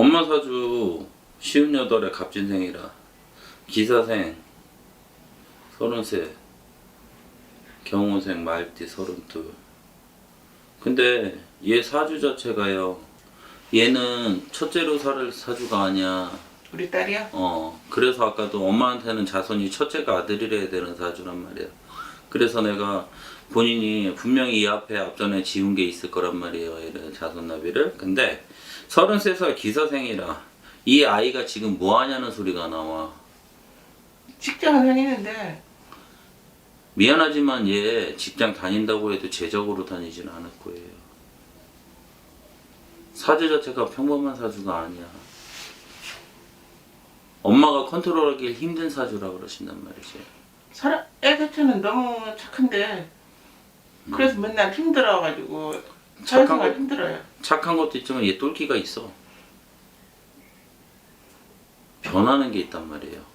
엄마 사주 쉬운 여덟에 갑진생이라. 기사생 서른세 경호생 말띠 서른둘. 근데 얘 사주 자체가요 얘는 첫째로 살 사주가 아니야. 우리 딸이요? 어 그래서 아까도 엄마한테는 자손이 첫째가 아들이래야 되는 사주란 말이야. 그래서 내가 본인이 분명히 이 앞에 앞전에 지운 게 있을 거란 말이에요 얘를 자손 나비를. 근데 33살 기사생이라 이 아이가 지금 뭐 하냐는 소리가 나와. 직장을 다니는데. 미안하지만 얘 직장 다닌다고 해도 제적으로 다니지는 않을 거예요. 사주 자체가 평범한 사주가 아니야. 엄마가 컨트롤하기 힘든 사주라 그러신단 말이지. 사람 애 자체는 너무 착한데. 그래서 맨날 힘들어가지고 착한 사회생활 거- 힘들어요. 착한 것도 있지만 얘 똘끼가 있어. 변하는 게 있단 말이에요.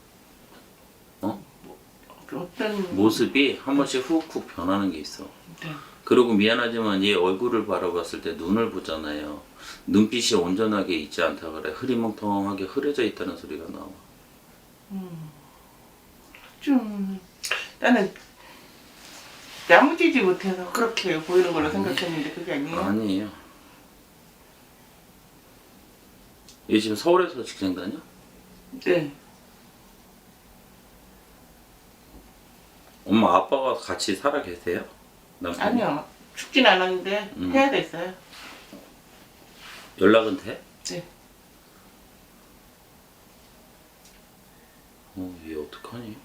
어떤 모습이 한 번씩 훅훅 변하는 게 있어. 네. 그리고 미안하지만 얘 얼굴을 바라봤을 때 눈을 보잖아요. 눈빛이 온전하게 있지 않다 그래. 흐리멍텅하게 흐려져 있다는 소리가 나와. 좀 나는 야무지지 못해서 그렇게 보이는 걸로 생각했는데 그게 아니에요. 아니에요. 얘 지금 서울에서 직장 다녀? 네. 엄마 아빠가 같이 살아 계세요? 남편 아니요. 죽진 않았는데 음. 해야 됐어요. 연락은 돼? 네. 어, 얘 어떡하니?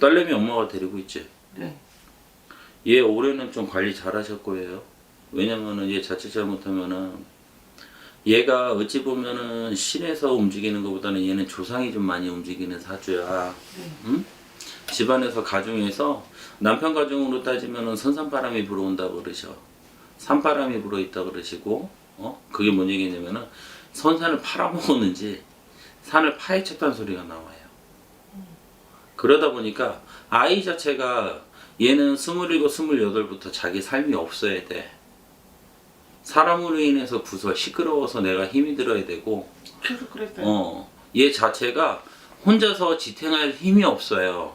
딸내미 엄마가 데리고 있지? 네. 얘 올해는 좀 관리 잘 하실 거예요. 왜냐면은 얘 자칫 잘못하면은 얘가 어찌 보면은 신에서 움직이는 것보다는 얘는 조상이 좀 많이 움직이는 사주야. 응? 집안에서 가중에서 남편 가중으로 따지면은 선산바람이 불어온다 그러셔. 산바람이 불어있다 그러시고, 어? 그게 뭔 얘기냐면은 선산을 팔아먹었는지 산을 파헤쳤다는 소리가 나와요. 그러다 보니까 아이 자체가 얘는 스물일곱, 스물여덟부터 자기 삶이 없어야 돼. 사람으로 인해서 구설 시끄러워서 내가 힘이 들어야 되고, 계속 그랬어요. 어, 얘 자체가 혼자서 지탱할 힘이 없어요.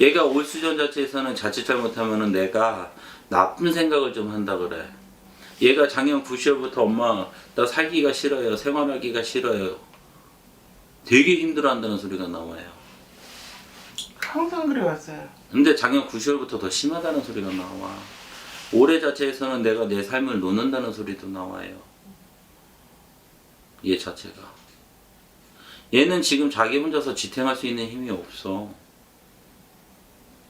얘가 올 수전 자체에서는 자칫 잘못하면은 내가 나쁜 생각을 좀 한다 그래. 얘가 작년 9시월부터 엄마 나 살기가 싫어요. 생활하기가 싫어요. 되게 힘들어한다는 소리가 나와요. 항상 그래왔어요. 근데 작년 9시월부터 더 심하다는 소리가 나와. 올해 자체에서는 내가 내 삶을 놓는다는 소리도 나와요. 얘 자체가. 얘는 지금 자기 혼자서 지탱할 수 있는 힘이 없어.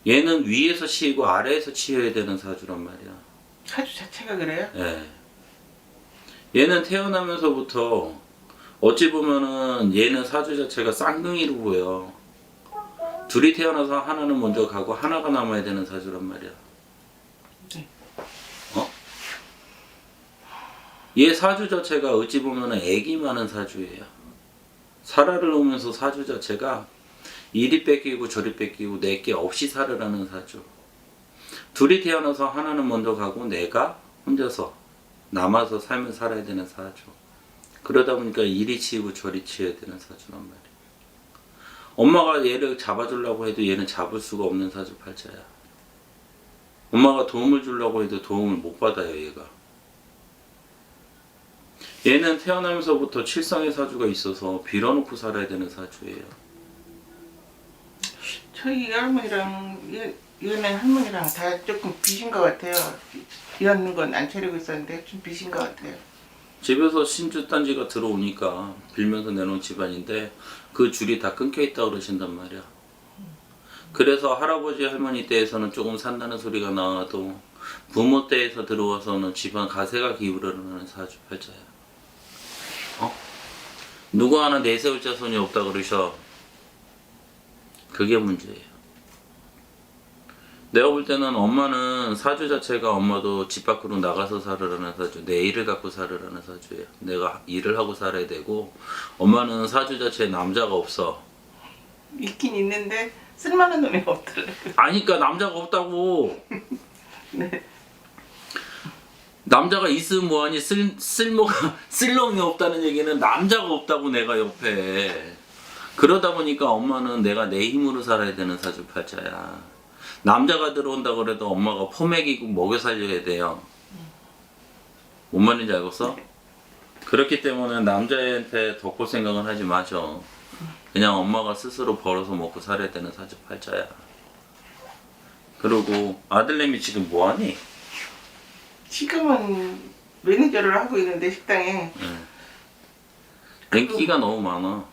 얘는 위에서 치이고 아래에서 치여야 되는 사주란 말이야. 사주 자체가 그래요? 예. 얘는 태어나면서부터 어찌 보면은 얘는 사주 자체가 쌍둥이로 보여. 둘이 태어나서 하나는 먼저 가고 하나가 남아야 되는 사주란 말이야. 네. 어? 얘 사주 자체가 어찌 보면은 애기 많은 사주예요. 살아를 오면서 사주 자체가 이리 뺏기고 저리 뺏기고 내게 없이 살으라는 사주. 둘이 태어나서 하나는 먼저 가고 내가 혼자서 남아서 삶을 살아야 되는 사주. 그러다 보니까 이리 치이고 저리 치여야 되는 사주란 말이야. 엄마가 얘를 잡아주려고 해도 얘는 잡을 수가 없는 사주 팔자야. 엄마가 도움을 주려고 해도 도움을 못 받아요, 얘가. 얘는 태어나면서부터 칠성의 사주가 있어서 빌어놓고 살아야 되는 사주예요. 저희 할머니랑 얘- 얘네 할머니랑 다 조금 빚인 것 같아요. 비었는 건안 차리고 있었는데 좀 빚인 것 같아요. 집에서 신주 단지가 들어오니까 빌면서 내놓은 집안인데 그 줄이 다 끊겨 있다 그러신단 말이야. 그래서 할아버지 할머니 때에서는 조금 산다는 소리가 나와도 부모 때에서 들어와서는 집안 가세가 기울어나는 사주 팔자야. 어? 누구 하나 내세울 자손이 없다 그러셔. 그게 문제예요. 내가 볼 때는 엄마는 사주 자체가 엄마도 집 밖으로 나가서 살으라는 사주, 내 일을 갖고 살으라는 사주예요. 내가 일을 하고 살아야 되고, 엄마는 사주 자체에 남자가 없어. 있긴 있는데 쓸만한 놈이 없더라고요. 아니까 남자가 없다고. 네. 남자가 있으면 뭐하니? 쓸, 쓸모가 쓸놈이 없다는 얘기는 남자가 없다고 내가 옆에. 그러다 보니까 엄마는 내가 내 힘으로 살아야 되는 사주팔자야. 남자가 들어온다 그래도 엄마가 포맥이고 먹여 살려야 돼요. 뭔 말인지 알겠어? 그렇기 때문에 남자한테 덕볼 생각은 하지 마셔 그냥 엄마가 스스로 벌어서 먹고 살아야 되는 사주팔자야. 그리고 아들내미 지금 뭐하니? 지금은 매니저를 하고 있는데 식당에 인기가 너무 많아.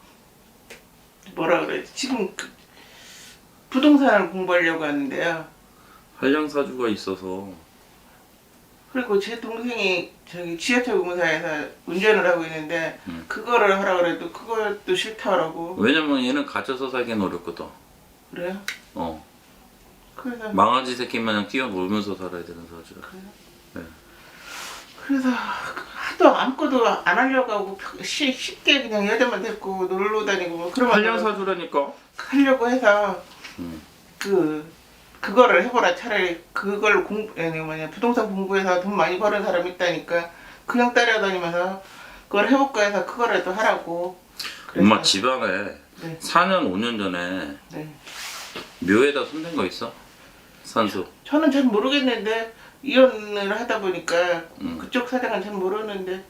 뭐라 그래 지금 그 부동산을 공부하려고 하는데요. 한량사주가 있어서 그리고 제 동생이 저기 지하철 공사에서 운전을 하고 있는데 음. 그거를 하라 그래도 그것도 싫다라고 왜냐면 얘는 갇혀서 살기는 어렵거든. 그래요. 어 그래서 망아지 새끼 마냥 뛰어놀면서 살아야 되는 사주야. 네. 그래서 하도 아무것도 안 하려고 하고 쉬- 쉽게 그냥 여자만 데리고 놀러 다니고 뭐 그러면 한량사주라니까. 하려고 해서 음. 그 그거를 해보라 차라리 그걸 공부 아니 뭐냐 부동산 공부해서 돈 많이 버는 사람 있다니까 그냥 따라다니면서 그걸 해볼까 해서 그거라도 하라고 그래서- 엄마 집안에 네, 4년 5년 전에 네. 묘에다 손댄 거 있어? 산수. 저는 잘 모르겠는데 이혼을 하다 보니까 음. 그쪽 사장은 잘 모르는데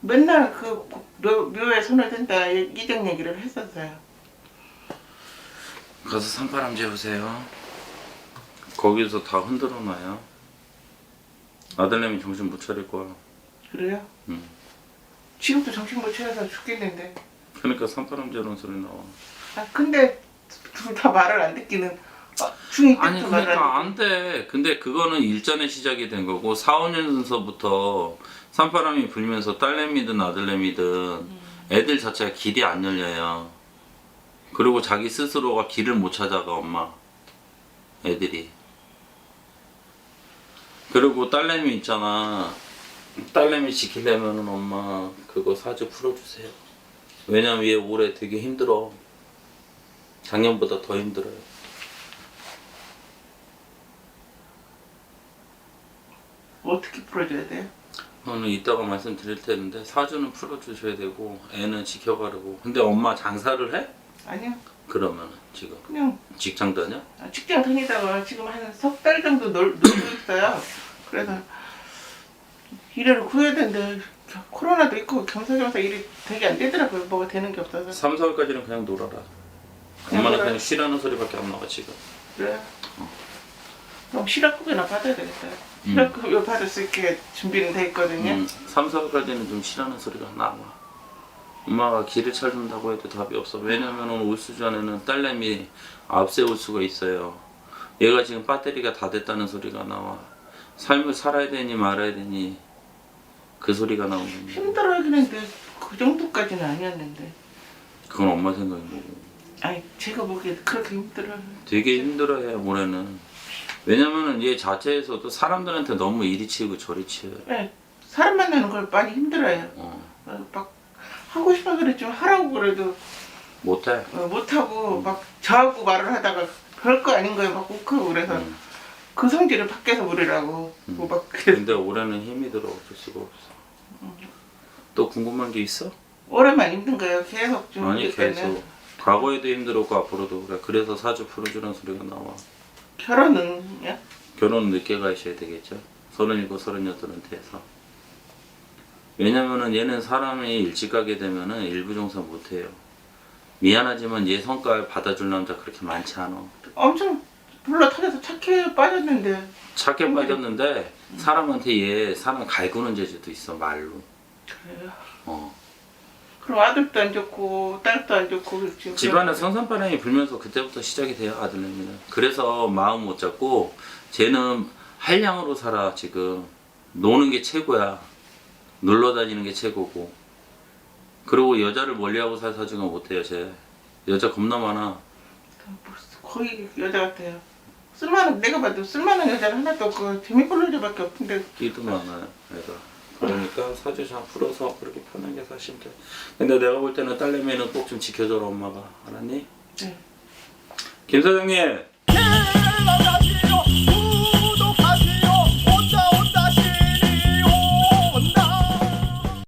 맨날 그 묘, 묘에 손을 댄다 이정 얘기를 했었어요. 가서 산바람 재우세요. 거기서 다 흔들어 놔요. 아들내미 정신 못 차릴 거야. 그래요? 음. 지금도 정신 못 차려서 죽겠는데. 그러니까 산바람 재우는 소리 나와. 아 근데 둘 다 말을 안 듣기는 아, 중2 아니 그러니까 안안 돼. 근데 그거는 일전에 시작이 된 거고 4, 5년서부터 산바람이 불면서 딸내미든 아들내미든 애들 자체가 길이 안 열려요. 그리고 자기 스스로가 길을 못 찾아가 엄마. 애들이. 그리고 딸내미 있잖아. 딸내미 지키려면은 엄마 그거 사주 풀어주세요. 왜냐면 얘 올해 되게 힘들어. 작년보다 더 힘들어요. 어떻게 풀어줘야 돼요? 저는 이따가 말씀드릴 텐데 사주는 풀어주셔야 되고 애는 지켜가려고 근데 엄마 장사를 해? 아니요 그러면 지금 그냥 직장 다녀? 아, 직장 다니다가 지금 한 석 달 정도 놀, 놀고 있어요. 그래서 일을 구해야 되는데 코로나도 있고 겸사겸사 일이 되게 안 되더라고요. 뭐가 되는 게 없어서. 3, 4월까지는 그냥 놀아라 엄마는 놀아요? 그냥 쉬라는 소리밖에 안 나와 지금 그래. 그럼 실업급여나 받아야 되겠어요. 음. 실업급여 받을 수 있게 준비는 돼 있거든요. 음, 3, 4월까지는 좀 쉬라는 소리가 나와 엄마가 길을 찾는다고 해도 답이 없어 왜냐면 올 수 전에는 딸내미 앞세울 수가 있어요 얘가 지금 배터리가 다 됐다는 소리가 나와 삶을 살아야 되니 말아야 되니 그 소리가 나오는 거야 힘들어하긴 했는데 그 정도까지는 아니었는데. 그건 엄마 생각인 거고. 아니 제가 보기에 그렇게 힘들어요. 되게 힘들어해요 올해는. 왜냐면은 얘 자체에서도 사람들한테 너무 이리 치고 저리 치여요. 네, 사람 만나는 걸 많이 힘들어해요. 어, 어, 막 하고 싶어 그래 좀 하라고 그래도 못해. 어, 못하고 막 저하고 말을 하다가 별거 아닌 거에 막 욱하고 그래서 음. 그 성질을 밖에서 부리라고 뭐막 근데 올해는 힘이 들어 어쩔 수가 없어. 또 궁금한 게 있어? 오래만 힘든 거예요. 계속 좀 아니. 계속. 과거에도 힘들었고 앞으로도 그래. 그래서 사주 풀어주는 소리가 나와. 결혼은 요? 결혼 늦게 가셔야 되겠죠. 서른일곱, 서른여덟은 돼서. 왜냐면은 얘는 사람이 일찍 가게 되면은 일부 종사 못해요. 미안하지만 얘 성깔 받아줄 남자 그렇게 많지 않아. 엄청 불러 터져서 착해 빠졌는데 착해 빠졌는데 사람한테 얘 사람 갈구는 재주도 있어 말로. 그래요. 어. 그럼 아들도 안 좋고 딸도 안 좋고 그렇지. 집안에 성산바람이 불면서 그때부터 시작이 돼요 아들내미는. 그래서 마음 못 잡고 쟤는 한량으로 살아 지금. 노는 게 최고야. 놀러 다니는 게 최고고. 그리고 여자를 멀리하고 살 사주가 못해요 쟤. 여자 겁나 많아. 거의 여자 같아요. 쓸만한 내가 봐도 쓸만한 여자는 하나도 없고 재미볼 여자밖에 없는데 끼도 많아요 애가. 그러니까 사주 잘 풀어서 그렇게 편하게 사시면 돼. 근데 내가 볼 때는 딸내미는 꼭 좀 지켜줘라 엄마가 알았니? 네. 김 사장님